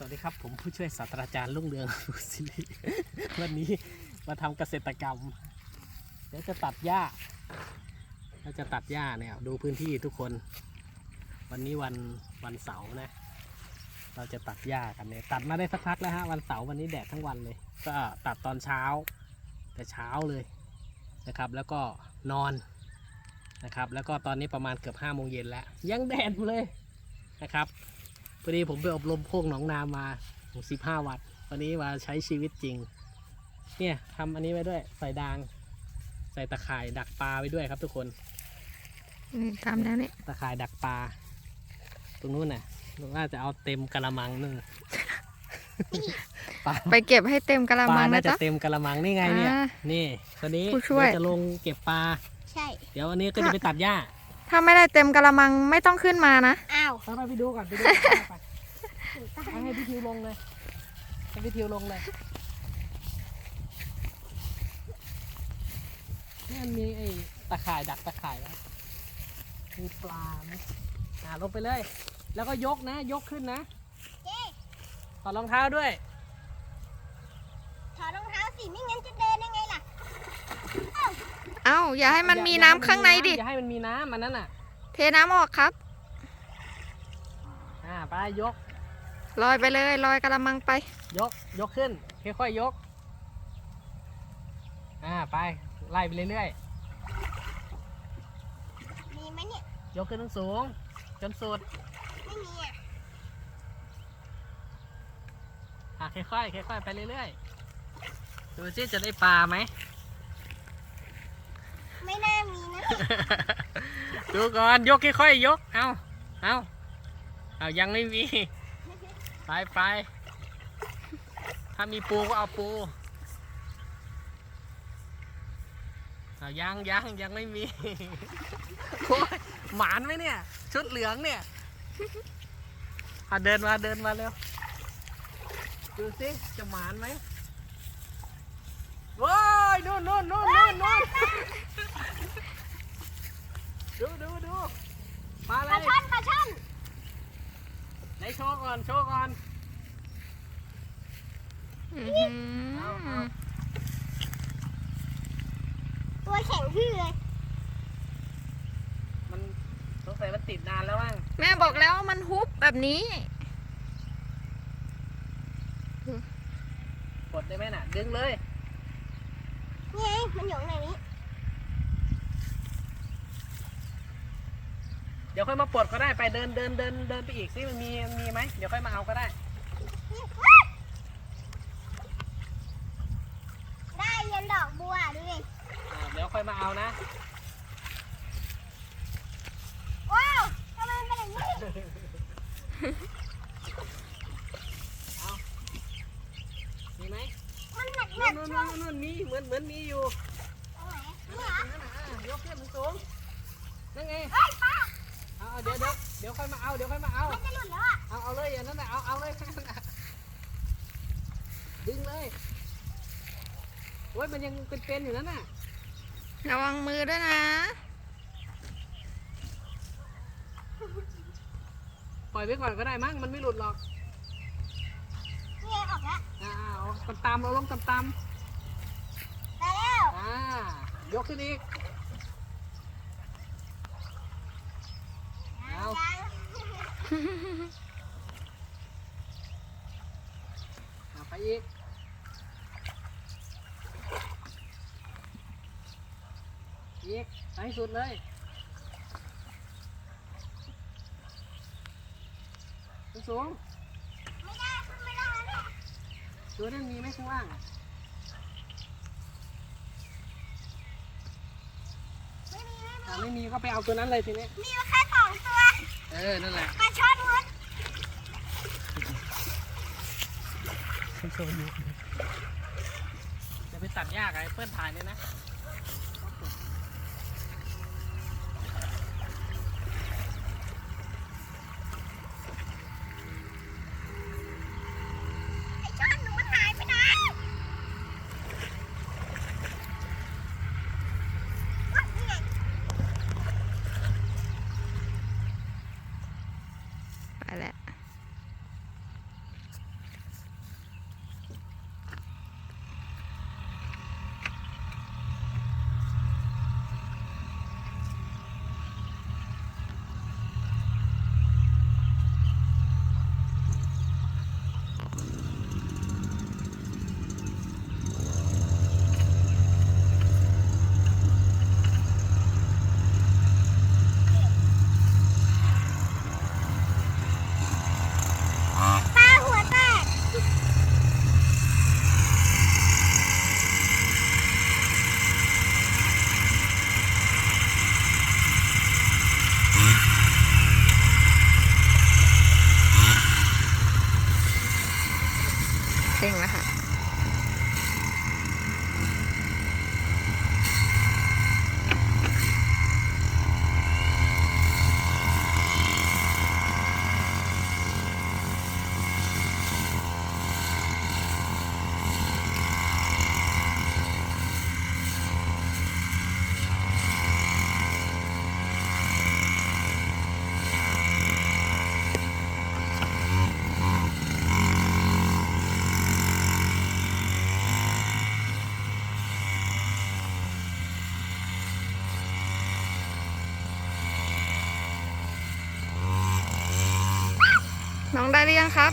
สวัสดีครับ ผมผู้ช่วยศาสตราจารย์ลุงเรืองศิริวันนี้มาทำเกษตรกรรม เดี๋ยวจะตัดหญ้าเราจะตัดหญ้าเนี่ยดูพื้นที่ทุกคน วันนี้วันวันเสาร์นะ เราจะตัดหญ้ากันเนี่ยตัดมาได้สักพักแล้วฮะวันเสาร์วันนี้แดดทั้งวันเลย ก็ตัดตอนเช้า แต่เช้าเลยนะครับ แล้วก็นอนนะครับ แล้วก็ตอนนี้ประมาณเกือบห้าโมงเย็นแล้ว ยังแดดอยู่เลยนะครับ พอดีผมไปอบรมโคกหนองนามาสิบห้าวันวันนี้มาใช้ชีวิตจริง เนี่ยทำอันนี้ไว้ด้วย ใส่ดาง ใส่ตะข่ายดักปลาไว้ด้วยครับทุกคนนี่ทำแล้วนี่ตะข่ายดักปลา ตรงนู้นน่ะน่าจะเอาเต็มกระมังนึงปลาไปเก็บให้เต็มกระปลามังน่านะจะจ๊ะ เต็มกระมังนี่ไงเนี่ย อ่านี่คนนี้ผู้ช่วยเดี๋จะลงเก็บปลา ใช่ เดี๋ยววันนี้ก็จะไปตัดหญ้า ถ้าไม่ได้เต็มกระมังไม่ต้องขึ้นมานะอ้าวไปไปดูก่อนไปดูก่อนไปไปให้พี่ทิวลงเลยให้พี่ทิวลงเลยนี่มันมีไอ้ตะข่ายดักตะข่ายไว้มีปลาไหมอ่าลงไปเลย แล้วก็ยกนะ ยกขึ้นนะเจ๊ถอดรองเท้าด้วยถอดรองเท้าสิไม่งั้นจะเดินยังไงล่ะ เอ้าอย่าให้มันมีน้ำข้างในดิ อย่าให้มันมีน้ำมันนั่นน่ะ เทน้ำออกครับ อ่าไปยก ลอยไปเลยลอยกระมังไป ยก ยกขึ้น ค่อยๆยก อ่าไป ไล่ไปเรื่อยมีไหมเนี่ย ๆ ยกขึ้นสูงๆจนสุด ไม่มีอะอะค่อยๆค่อยๆไปเรื่อยๆ ดูซิจะได้ปลาไหม ไม่น่ามีนะ ดูก่อนยกค่อยๆยก เอาเอา เอายังไม่มี ไปไปถ้ามีปูก็เอาปูเอายังยังยังไม่มีโอ้ยหมานไหมเนี่ย ชุดเหลืองเนี่ยอะเดินมาเดินมาเร็วดูสิจะหมานไหมว้ายนู่นนู่นนู่นนู่นนู่นดูดูดูมาเลย ช่อนปลาช่อน ไหนโชว์ก่อน โชว์ก่อนอื้อหือเอาเอาตัวแข็งทื่อเลยมันสงสัยมันติดนานแล้วมั้งแม่บอกแล้วมันฮุบแบบนี้ กดได้ไหมน่ะ ดึงเลย นี่ไงมันอยู่ในนี้ ดี๋ยวค่อยมาปลดก็ได้ไปเดินเดินเดินเดินไปอีกซิมันมีมันมีไหมเดี๋ยวค่อยมาเอาก็ได้นี่ว้ายได้ยันดอกบัวดูดิอ่าเดี๋ยวค่อยมาเอานะ ว้าวทำไมมันเป็นอย่างนี้เอามีไหมมันหนักหนู่นันกนู่นช่วงนู่นนู่นมีเหมือนเหมือนมีอยู่ตรงไหนนั่นนี่น่ะเหรอนั่นน่ะอะยกขึ้นสูงนั่นไง เฮ้ยป้า เอาเอาเดี๋ยวเดี๋ยวเดี๋ยวค่อยมาเอาเดี๋ยวค่อยมาเอา มันจะหลุดแล้วอะเอาเอาเลยอย่างนั้นน่ะเอาเอาเลยดึงเลยโอ้ยมันยังเป็นๆอยู่นั่นน่ะระวังมือด้วยนะ ปล่อยไว้ก่อนก็ได้มั้งมันไม่หลุดหรอกนี่ไงออกแล้วอ่าเอาตามตามๆเราลงตามตามได้แล้วๆอ่ายกขึ้นอีก เอา ยัง อ่าไปอีกอีกไปให้สุดเลยสูงไม่ได้ขึ้นไม่ได้แล้วเนี่ยๆตัวนั้นมีไหมข้างล่าง ไม่มีไม่มีถ้าไม่มีก็ไปเอาตัวนั้นเลยทีนี้ มีแค่สองตัวเออ นั่นแหละปลาช่อนมดโซนอยู่จะไปตัดยากไอ้เพื่อนถ่ายเลยนะ องได้หรือยังครับ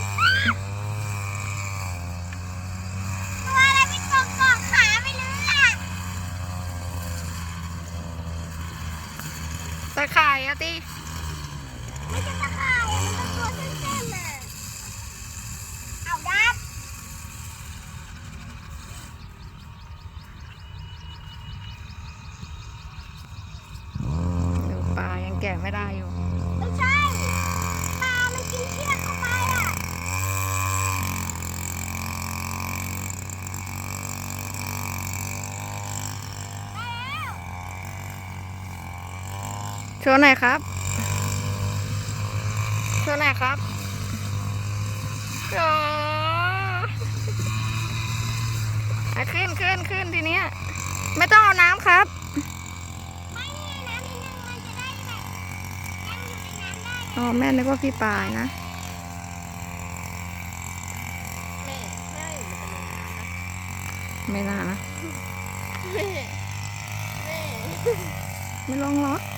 ตัวอะไรเป็นกองกองขาไปเลยอะตะข่ายอะติไม่ใช่ตะข่ายอะมันเป็นตัวเส้นๆเลยเอาดับดูปลายังแกะไม่ได้อยู่ ไม่ใช่ปลามันกินเชือกเข้าไปอะได้แล้ว โชว์หน่อยครับ โชว์หน่อยครับโอ้อะขึ้นขึ้นขึ้นทีเนี้ย ไม่ต้องเอาน้ำครับไม่นี่ไงน้ำนิดนึงมันจะได้แบบยังอยู่ในน้ำได้ไงอ๋อแม่นึกว่าพี่ปลายนะแม่แม่อยู่มันจะลงน้ำนะไม่น่านะแม่แม่ไม่ลงหรอกแ